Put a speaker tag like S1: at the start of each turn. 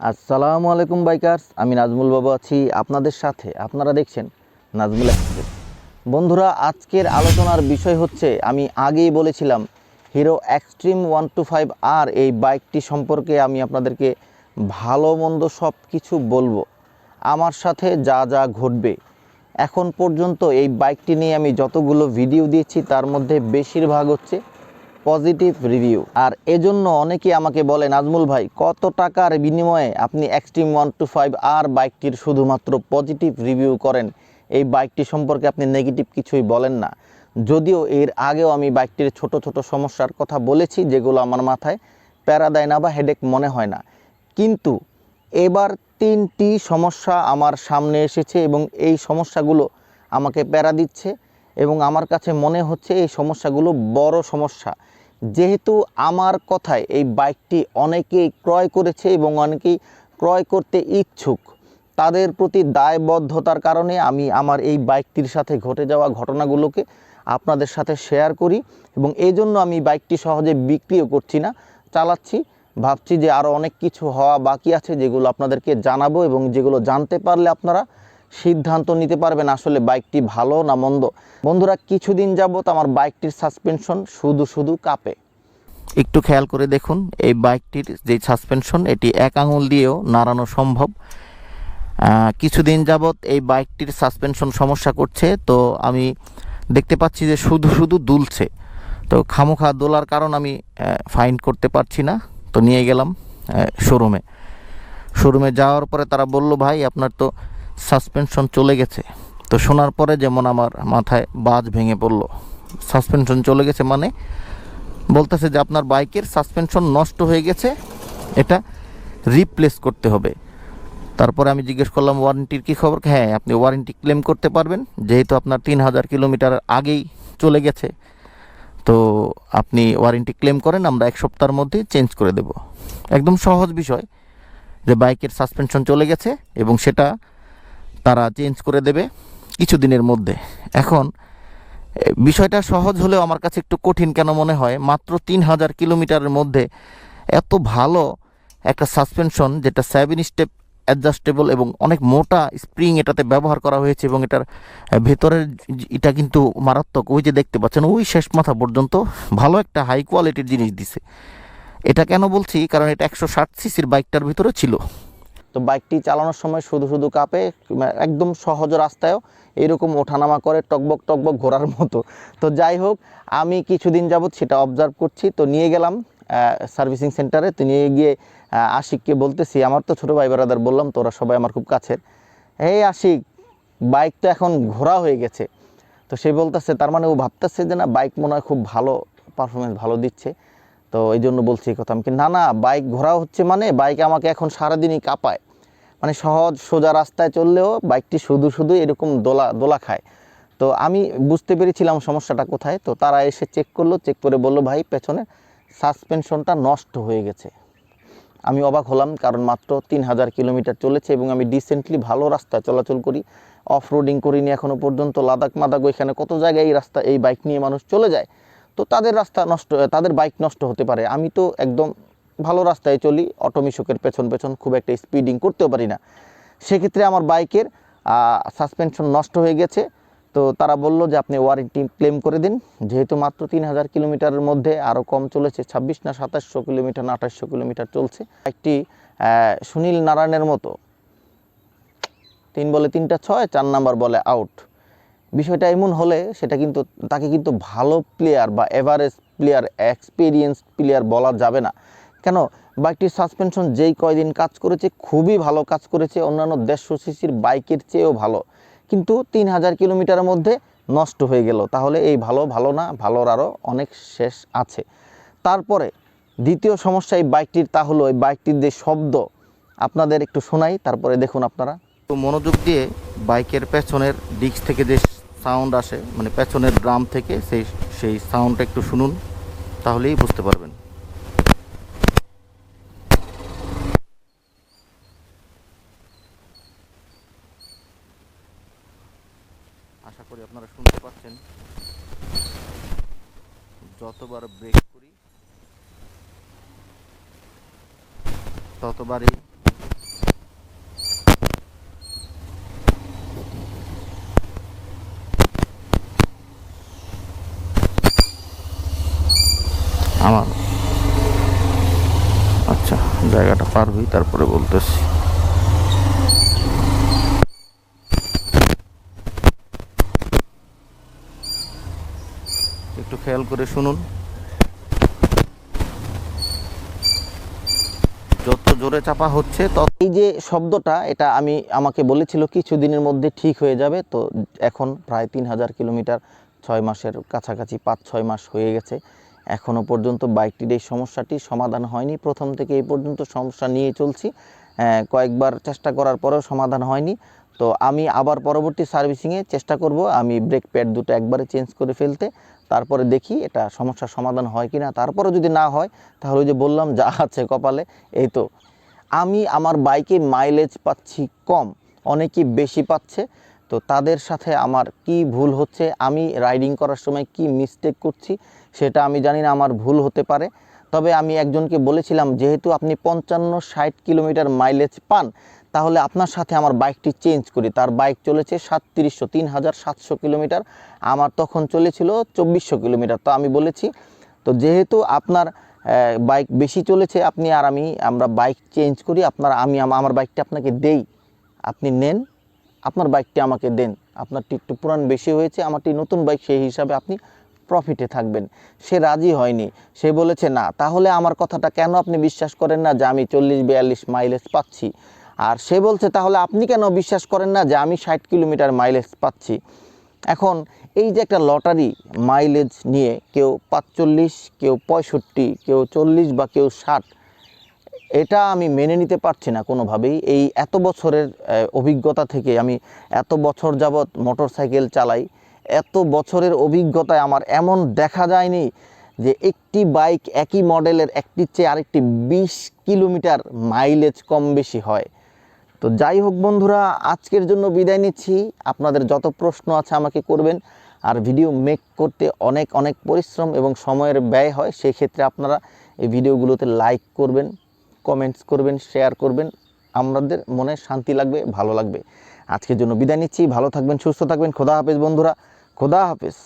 S1: আসসালামু আলাইকুম বাইকার্স, আমি নাজমুল বাবু আছি আপনাদের সাথে। আপনারা দেখছেন নাজমুল এক্সপ্রেস। বন্ধুরা, আজকের আলোচনার বিষয় হচ্ছে, আমি আগেই বলেছিলাম, Hero Xtreme one two five R এই বাইকটি সম্পর্কে আমি আপনাদেরকে ভালো মন্দ সব কিছু বলব। আমার সাথে যা যা ঘটবে। এখন পর্যন্ত এই বাইকটি নিয়ে আমি যতগুলো ভিডিও দিয়েছি, তার মধ্যে বেশিরভাগ হচ্ছে পজিটিভ রিভিউ আর এজন্য অনেকে আমাকে বলে, নাজমুল ভাই, কত টাকার বিনিময়ে আপনি Xtreme one two five R বাইকটির শুধুমাত্র পজিটিভ রিভিউ করেন? এই বাইকটি সম্পর্কে আপনি নেগেটিভ কিছুই বলেন না। যদিও এর আগেও আমি বাইকটির ছোট ছোট সমস্যার কথা বলেছি, যেগুলো আমার মাথায় প্যারা দেয় না বা হেডেক মনে হয় না। কিন্তু এবার তিনটি সমস্যা আমার সামনে এসেছে এবং এই সমস্যাগুলো আমাকে প্যারা দিচ্ছে এবং আমার কাছে মনে হচ্ছে এই সমস্যাগুলো বড় সমস্যা। যেহেতু আমার কথায় এই বাইকটি অনেকেই ক্রয় করেছে এবং অনেকেই ক্রয় করতে ইচ্ছুক, তাদের প্রতি দায়বদ্ধতার কারণে আমি আমার এই বাইকটির সাথে ঘটে যাওয়া ঘটনাগুলোকে আপনাদের সাথে শেয়ার করি এবং এই জন্য আমি বাইকটি সহজে বিক্রিও করছি না, চালাচ্ছি। ভাবছি যে আরও অনেক কিছু হওয়া বাকি আছে যেগুলো আপনাদেরকে জানাব এবং যেগুলো জানতে পারলে আপনারা সিদ্ধান্ত নিতে পারবেন আসলে বাইকটি ভালো না মন্দ। বন্ধুরা, কিছুদিন যাবৎ আমার বাইকটির সাসপেনশন শুধু শুধু কাঁপে। একটু খেয়াল করে দেখুন, এই বাইকটির যে সাসপেনশন, এটি এক আঙুল দিয়েও নাড়ানো সম্ভব। কিছুদিন যাবৎ এই বাইকটির সাসপেনশন সমস্যা করছে, তো আমি দেখতে পাচ্ছি যে শুধু শুধু দুলছে। তো খামোখা দোলার কারণ আমি ফাইন্ড করতে পারছি না। তো নিয়ে গেলাম শোরুমে শোরুমে যাওয়ার পরে তারা বলল, ভাই, আপনার তো সাসপেনশন চলে গেছে। তো শোনার পরে যেমন আমার মাথায় বাজ ভেঙে পড়ল। সাসপেনশন চলে গেছে মানে বলতেছে যে আপনার বাইকের সাসপেনশন নষ্ট হয়ে গেছে, এটা রিপ্লেস করতে হবে। তারপরে আমি জিজ্ঞেস করলাম ওয়ারেন্টির কী খবর? হ্যাঁ আপনি ওয়ারেন্টি ক্লেম করতে পারবেন, যেহেতু আপনার তিন হাজার কিলোমিটার আগেই চলে গেছে। তো আপনি ওয়ারেন্টি ক্লেম করেন, আমরা এক সপ্তাহের মধ্যে চেঞ্জ করে দেব। একদম সহজ বিষয় যে বাইকের সাসপেনশন চলে গেছে এবং সেটা তারা চেঞ্জ করে দেবে কিছুদিনের মধ্যে। এখন বিষয়টা সহজ হলেও আমার কাছে একটু কঠিন কেন মনে হয়, মাত্র তিন হাজার কিলোমিটারের মধ্যে এত ভালো একটা সাসপেনশন যেটা সেভেন স্টেপ অ্যাডজাস্টেবল এবং অনেক মোটা স্প্রিং এটাতে ব্যবহার করা হয়েছে এবং এটার ভেতরের এটা কিন্তু মারাত্মক। ওই যে দেখতে পাচ্ছেন, ওই শেষ মাথা পর্যন্ত ভালো একটা হাই কোয়ালিটির জিনিস দিছে। এটা কেন বলছি? কারণ এটা একশো ষাট সিসির বাইকটার ভিতরে ছিল। তো বাইকটি চালানোর সময় শুধু শুধু কাঁপে মানে একদম সহজ রাস্তায়ও এরকম ওঠানামা করে টকবক টকবক ঘোরার মতো। তো যাই হোক, আমি কিছুদিন যাবৎ সেটা অবজার্ভ করছি। তো নিয়ে গেলাম সার্ভিসিং সেন্টারে তো নিয়ে গিয়ে আশিককে বলতেছি, আমার তো ছোটো ভাই ব্রাদার বললাম, তোরা সবাই আমার খুব কাছের। এই আশিক, বাইক তো এখন ঘোরা হয়ে গেছে। তো সে বলতেছে, তার মানে ও ভাবতেছে যে না, বাইক মনে হয় খুব ভালো পারফরমেন্স ভালো দিচ্ছে। তো এই জন্য বলছি এই কথা আমি। না না, বাইক ঘোরা হচ্ছে মানে বাইক আমাকে এখন সারাদিনই কাঁপায়। মানে সহজ সোজা রাস্তায় চললেও বাইকটি শুধু শুধু এরকম দোলা দোলা খায়। তো আমি বুঝতে পেরেছিলাম সমস্যাটা কোথায়। তো তারা এসে চেক করল চেক করে বলল, ভাই, পেছনে সাসপেনশনটা নষ্ট হয়ে গেছে। আমি অবাক হলাম, কারণ মাত্র তিন হাজার কিলোমিটার চলেছে এবং আমি ডিসেন্টলি ভালো রাস্তায় চলাচল করি। অফ রোডিং করিনি এখনও পর্যন্ত। লাদাখ মাদাখ ওইখানে কত জায়গায় এই রাস্তা, এই বাইক নিয়ে মানুষ চলে যায়? তো তাদের রাস্তা নষ্ট তাদের বাইক নষ্ট হতে পারে। আমি তো একদম ভালো রাস্তায় চলি, অটোমিশকের পেছন পেছন খুব একটা স্পিডিং করতেও পারি না। সেক্ষেত্রে আমার বাইকের সাসপেনশন নষ্ট হয়ে গেছে। তো তারা বলল যে আপনি ওয়ারেন্টি ক্লেম করে দিন। যেহেতু মাত্র তিন হাজার কিলোমিটারের মধ্যে আরও কম চলেছে, ছাব্বিশ না সাতাশশো কিলোমিটার না আঠাশশো কিলোমিটার চলছে। একটি সুনীল নারায়ণের মতো। তিন বলে তিনটা ছয়, চার নাম্বার বলে আউট বিষয়টা এমন হলে সেটা কিন্তু, তাকে কিন্তু ভালো প্লেয়ার বা এভারেজ প্লেয়ার এক্সপিরিয়েন্স প্লেয়ার বলা যাবে না। কেন? বাইকটির সাসপেনশন যেই কয়দিন কাজ করেছে, খুবই ভালো কাজ করেছে, অন্যান্য দেড়শো সিসির বাইকের চেয়েও ভালো। কিন্তু তিন হাজার কিলোমিটারের মধ্যে নষ্ট হয়ে গেল। তাহলে এই ভালো ভালো না, ভালোর আরও অনেক শেষ আছে। তারপরে দ্বিতীয় সমস্যা এই বাইকটির তা হলো এই বাইকটির যে শব্দ, আপনাদের একটু শোনাই, তারপরে দেখুন আপনারা। তো মনোযোগ দিয়ে বাইকের পেছনের ডিস্ক থেকে যে সাউন্ড আসে মানে পেছনের ড্রাম থেকে সেই সেই সাউন্ডটা একটু শুনুন, তাহলেই বুঝতে পারবেন। আশা করি আপনারা শুনতে পাচ্ছেন। যতবার ব্রেক করি, ততবারই আমার। আচ্ছা জায়গাটা পার হই, তারপরে বলতেছি। একটু খেয়াল করে শুনুন। যত জোরে চাপা হচ্ছে, তত এই যে শব্দটা, এটা আমি আমাকে বলেছিল কিছুদিনের মধ্যে ঠিক হয়ে যাবে। তো এখন প্রায় তিন হাজার কিলোমিটার, ছয় মাসের কাছাকাছি, পাঁচ ছয় মাস হয়ে গেছে। এখনও পর্যন্ত বাইকটির এই সমস্যাটি সমাধান হয়নি। প্রথম থেকে এই পর্যন্ত সমস্যা নিয়ে চলছি। কয়েকবার চেষ্টা করার পরেও সমাধান হয়নি। তো আমি আবার পরবর্তী সার্ভিসিংয়ে চেষ্টা করব আমি ব্রেক প্যাড দুটো একবারে চেঞ্জ করে ফেলতে, তারপরে দেখি এটা সমস্যার সমাধান হয় কি না তারপরে যদি না হয়, তাহলে ওই যে বললাম, যা আছে কপালে, এই তো। আমি আমার বাইকে মাইলেজ পাচ্ছি কম অনেকে বেশি পাচ্ছে। তো তাদের সাথে আমার কি ভুল হচ্ছে, আমি রাইডিং করার সময় কি মিস্টেক করছি, সেটা আমি জানি না, আমার ভুল হতে পারে। তবে আমি একজনকে বলেছিলাম, যেহেতু আপনি পঞ্চান্ন ষাট কিলোমিটার মাইলেজ পান, তাহলে আপনার সাথে আমার বাইকটি চেঞ্জ করি। তার বাইক চলেছে সাতত্রিশশো, তিন হাজার সাতশো কিলোমিটার। আমার তখন চলেছিল চব্বিশশো কিলোমিটার। তো আমি বলেছি, তো যেহেতু আপনার বাইক বেশি চলেছে, আপনি আর আমি, আমরা বাইক চেঞ্জ করি, আপনার, আমি, আমার বাইকটা আপনাকে দেই। আপনি নেন আপনার বাইকটি আমাকে দেন। আপনারটি একটু পুরান বেশি হয়েছে, আমারটি নতুন বাইক সেই হিসাবে আপনি প্রফিটে থাকবেন। সে রাজি হয়নি। সে বলেছে, না, তাহলে আমার কথাটা কেন আপনি বিশ্বাস করেন না যে আমি চল্লিশ বিয়াল্লিশ মাইলেজ পাচ্ছি? আর সে বলছে, তাহলে আপনি কেন বিশ্বাস করেন না যে আমি ষাট কিলোমিটার মাইলেজ পাচ্ছি? এখন এই যে একটা লটারি মাইলেজ নিয়ে কেউ পাঁচচল্লিশ, কেউ পঁয়ষট্টি, কেউ চল্লিশ বা কেউ ষাট এটা আমি মেনে নিতে পারছি না কোনোভাবেই। এই এত বছরের অভিজ্ঞতা থেকে আমি এত বছর যাবৎ মোটর সাইকেল চালাই, এত বছরের অভিজ্ঞতায় আমার এমন দেখা যায়নি যে একটি বাইক একই মডেলের একটির চেয়ে আরেকটি বিশ কিলোমিটার মাইলেজ কম বেশি হয়। তো যাই হোক বন্ধুরা, আজকের জন্য বিদায় নিচ্ছি। আপনাদের যত প্রশ্ন আছে আমাকে করবেন। আর ভিডিও মেক করতে অনেক অনেক পরিশ্রম এবং সময়ের ব্যয় হয় সেই ক্ষেত্রে আপনারা এই ভিডিওগুলোতে লাইক করবেন। কমেন্টস করবেন শেয়ার করবেন। আমাদের মনে শান্তি লাগবে, ভালো লাগবে। আজকের জন্য বিদায় নিচ্ছি, ভালো থাকবেন, সুস্থ থাকবেন। খোদা হাফেজ বন্ধুরা, খোদা হাফেজ।